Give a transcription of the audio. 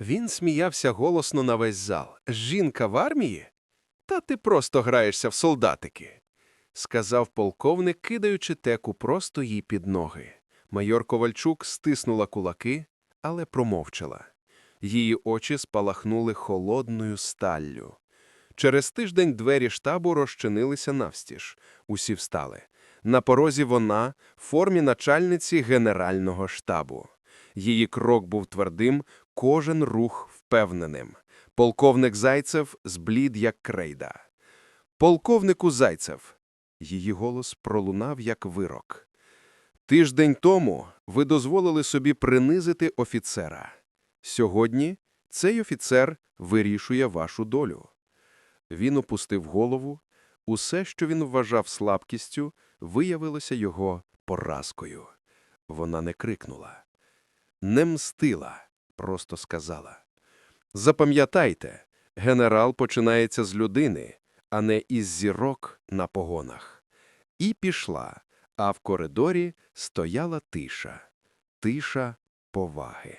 Він сміявся голосно на весь зал. Жінка в армії? Та ти просто граєшся в солдатики, сказав полковник, кидаючи теку просто їй під ноги. Майор Ковальчук стиснула кулаки, але промовчала. Її очі спалахнули холодною сталлю. Через тиждень двері штабу розчинилися навстіж. Усі встали. На порозі вона в формі начальниці Генерального штабу. Її крок був твердим, кожен рух впевненим. Полковник Зайцев зблід, як крейда. Полковнику Зайцев. Її голос пролунав, як вирок. Тиждень тому ви дозволили собі принизити офіцера. Сьогодні цей офіцер вирішує вашу долю. Він опустив голову. Усе, що він вважав слабкістю, виявилося його поразкою. Вона не крикнула. Не мстила, просто сказала. Запам'ятайте, генерал починається з людини, а не із зірок на погонах. І пішла, а в коридорі стояла тиша. Тиша поваги.